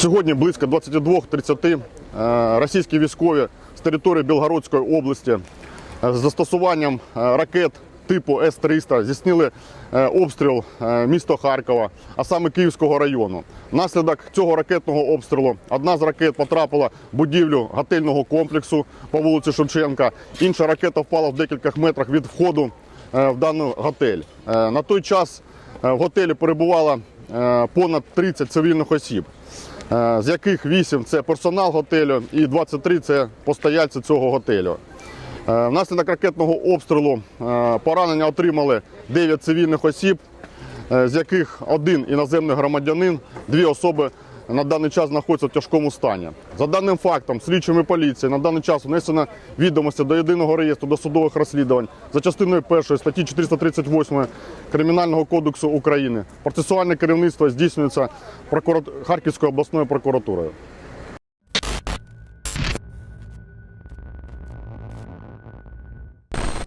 Сьогодні близько 22.30 е, російські військові з території Білгородської області е, з застосуванням е, ракет типу С-300 здійснили обстріл міста Харкова, а саме Київського району. Внаслідок цього ракетного обстрілу одна з ракет потрапила в будівлю готельного комплексу по вулиці Шевченка, інша ракета впала в декількох метрах від входу в даний готель. На той час в готелі перебувало е, понад 30 цивільних осіб, е, з яких 8 – це персонал готелю і 23 – це постояльці цього готелю. Е, Внаслідок ракетного обстрілу е, поранення отримали 9 цивільних осіб, е, з яких один іноземний громадянин, дві особи на даний час знаходиться в тяжкому стані. За даним фактом, слідчими поліції на даний час внесено відомості до єдиного реєстру досудових розслідувань за частиною 1 статті 438 Кримінального кодексу України. Процесуальне керівництво здійснюється. Харківською обласною прокуратурою.